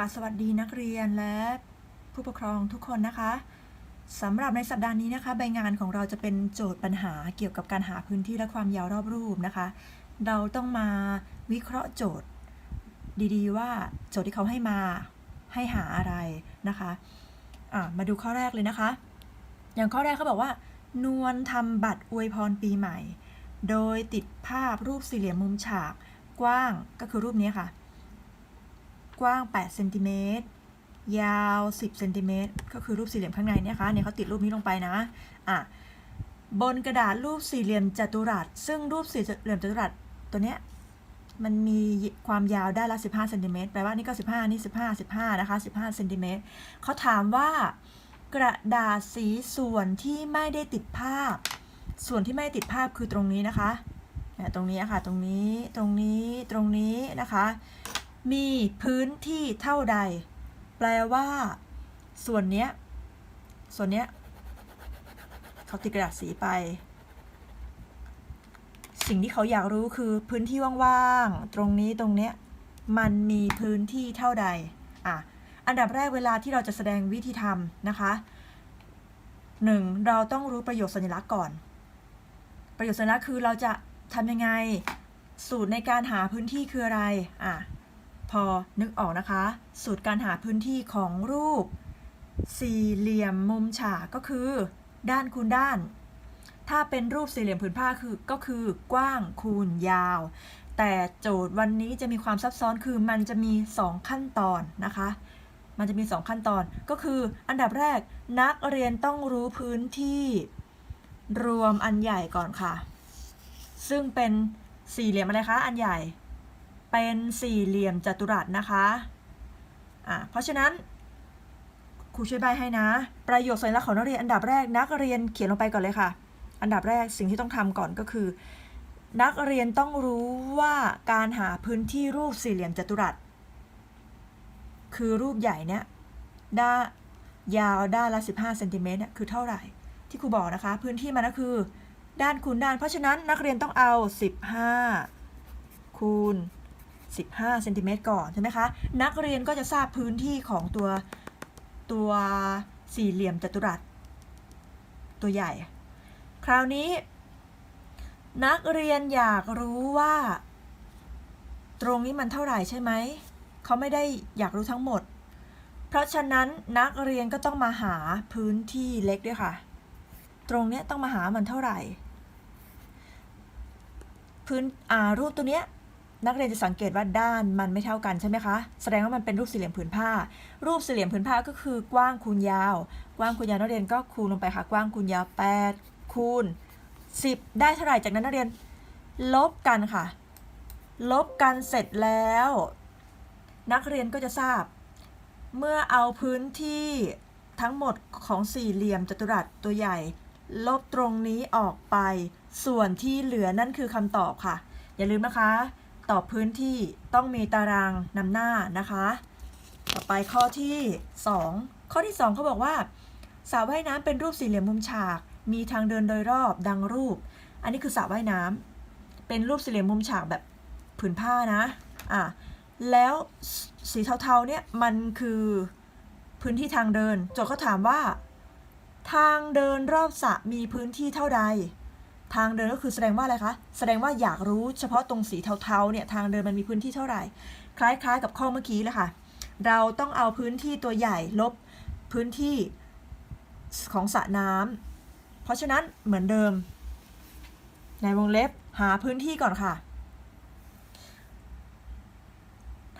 ค่ะ สวัสดีนักเรียนและผู้ปกครองทุกคนนะคะสำหรับในสัปดาห์นี้นะคะ ใบงานของเราจะเป็นโจทย์ปัญหาเกี่ยวกับการหาพื้นที่และความยาวรอบรูปนะคะ เราต้องมาวิเคราะห์โจทย์ดีๆ ว่าโจทย์ที่เขาให้มาให้หาอะไรนะคะะมาดูข้อแรกเลยนะคะ อย่างข้อแรกเขาบอกว่า นวลทำบัตรอวยพรปีใหม่ โดยติดภาพรูปสี่เหลี่ยมมุมฉากกว้างก็คือรูปนี้ค่ะ กว้าง8เซนติเมตรยาว 10เซนติเมตรก็คือรูปสี่เหลี่ยมข้างในเนี่ยค่ะเนี่ยเขาติดรูปนี้ลงไปนะอะบนกระดาษรูปสี่เหลี่ยมจัตุรัส ซึ่งรูปสี่เหลี่ยมจัตุรัสตัวเนี้ยมันมีความยาวได้ละ15เซนติเมตรแปลว่านี่ก็ 15 นี่ 15 15นะคะ15เซนติเมตรเขาถามว่ากระดาษสีส่วนที่ไม่ได้ติดภาพ ส่วนที่ไม่ติดภาพคือตรงนี้นะคะนี่ตรงนี้ค่ะ ตรงนี้ ตรงนี้ ตรงนี้นะคะ มีพื้นที่เท่าใด แปลว่า ส่วนเนี้ย ส่วนเนี้ยเขาติดกระดาษสีไป สิ่งที่เขาอยากรู้คือพื้นที่ว่างๆ ตรงนี้ตรงเนี้ย มันมีพื้นที่เท่าใด อะ อันดับแรกเวลาที่เราจะแสดงวิธีทำนะคะหนึ่งเราต้องรู้ประโยคสัญลักษณ์ก่อน ประโยคสัญลักษณ์คือเราจะทำยังไง สูตรในการหาพื้นที่คืออะไร อะ พอนึกออกนะคะ สูตรการหาพื้นที่ของรูป สี่เหลี่ยมมุมฉากก็คือ ด้านคูณด้าน ถ้าเป็นรูปสี่เหลี่ยมผืนผ้าคือก็คือกว้างคูณยาว แต่โจทย์วันนี้จะมีความซับซ้อนคือมันจะมี 2 ขั้นตอนนะคะ มันจะมี 2 ขั้นตอนก็คือ อันดับแรกนักเรียนต้องรู้พื้นที่รวมอันใหญ่ก่อนค่ะ ซึ่งเป็นสี่เหลี่ยมอะไรคะอันใหญ่ เป็นสี่เหลี่ยมจัตุรัสนะคะอะเพราะฉะนั้นครูช่วยใบให้นะ ประโยคสัญลักษณ์ของนักเรียนอันดับแรกนักเรียนเขียนลงไปก่อนเลยค่ะ อันดับแรกสิ่งที่ต้องทำก่อนก็คือ นักเรียนต้องรู้ว่าการหาพื้นที่รูปสี่เหลี่ยมจัตุรัส คือรูปใหญ่เนี้ยด้ายาวด้านละ 15เซนติเมตรเนี่ยคือเท่าไหร่ที่ครูบอกนะคะ พื้นที่มันก็คือ ด้านคูณด้าน เพราะฉะนั้นนักเรียนต้องเอา 15คูณ 15เซนติเมตรก่อนใช่ไหมคะ นักเรียนก็จะทราบพื้นที่ของตัวตัวสี่เหลี่ยมจัตุรัส ตัวใหญ่ คราวนี้ นักเรียนอยากรู้ว่า ตรงนี้มันเท่าไหร่ใช่ไหม เขาไม่ได้อยากรู้ทั้งหมด เพราะฉะนั้นนักเรียนก็ต้องมาหาพื้นที่เล็กด้วยค่ะ ตรงเนี้ยต้องมาหามันเท่าไหร่ พื้นอ่ารูปตัวเนี้ย นักเรียนจะสังเกตว่าด้านมันไม่เท่ากันใช่ไหมคะ แสดงว่ามันเป็นรูปสี่เหลี่ยมผืนผ้า รูปสี่เหลี่ยมผืนผ้าก็คือกว้างคูณยาว กว้างคูณยาวนักเรียนก็คูณลงไปค่ะ กว้างคูณยาว 8 คูณ 10 ได้เท่าไหร่ จากนั้นนักเรียนลบกันค่ะ ลบกันเสร็จแล้ว นักเรียนก็จะทราบ เมื่อเอาพื้นที่ทั้งหมดของสี่เหลี่ยมจัตุรัสตัวใหญ่ ลบตรงนี้ออกไป ส่วนที่เหลือนั่นคือคำตอบค่ะ อย่าลืมนะคะ ต่อพื้นที่ต้องมีตารางนำหน้านะคะ ต่อไปข้อที่ 2 ข้อที่ 2เขาบอกว่าสระว่ายน้ำเป็นรูปสี่เหลี่ยมมุมฉาก มีทางเดินโดยรอบดังรูป อันนี้คือสระว่ายน้ำเป็นรูปสี่เหลี่ยมมุมฉากแบบผืนผ้านะอะแล้วสีเทาๆเนี่ยมันคือพื้นที่ทางเดินโจทย์เขาถามว่า ทางเดินรอบสระมีพื้นที่เท่าใด ทางเดินก็คือแสดงว่าอะไรคะ แสดงว่าอยากรู้เฉพาะตรงสีเทาๆเนี่ยทางเดินมันมีพื้นที่เท่าไหร่ คล้ายๆ กับข้อเมื่อกี้เลยค่ะ เราต้องเอาพื้นที่ตัวใหญ่ลบพื้นที่ของสระน้ำเพราะฉะนั้นเหมือนเดิม ในวงเล็บหาพื้นที่ก่อนค่ะ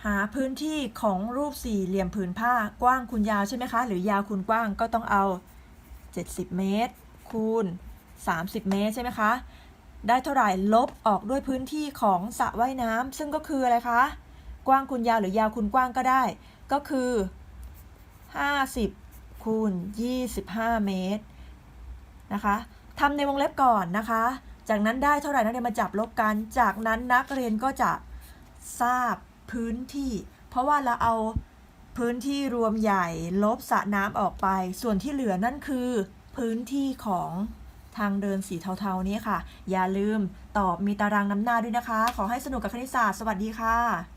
หาพื้นที่ของรูปสี่เหลี่ยมผืนผ้ากว้างคูณยาวใช่ไหมคะ หรือยาวคูณกว้างก็ต้องเอา 70 เมตรคูณ 30 เมตรใช่ไหมคะ ได้เท่าไหร่ลบออกด้วยพื้นที่ของสระว่ายน้ำซึ่งก็คืออะไรคะ กว้างคูณยาวหรือยาวคูณกว้างก็ได้ ก็คือ 50คูณ25 เมตรนะคะทำในวงเล็บก่อนนะคะ จากนั้นได้เท่าไหร่นักเรียนมาจับลบกัน จากนั้นนักเรียนก็จะทราบพื้นที่ เพราะว่าเราเอาพื้นที่รวมใหญ่ลบสระน้ำออกไป ส่วนที่เหลือนั่นคือพื้นที่ของ ทางเดินสีเทาๆนี้ค่ะ อย่าลืมตอบมีตารางน้ำหน้าด้วยนะคะ ขอให้สนุกกับคณิตศาสตร์ สวัสดีค่ะ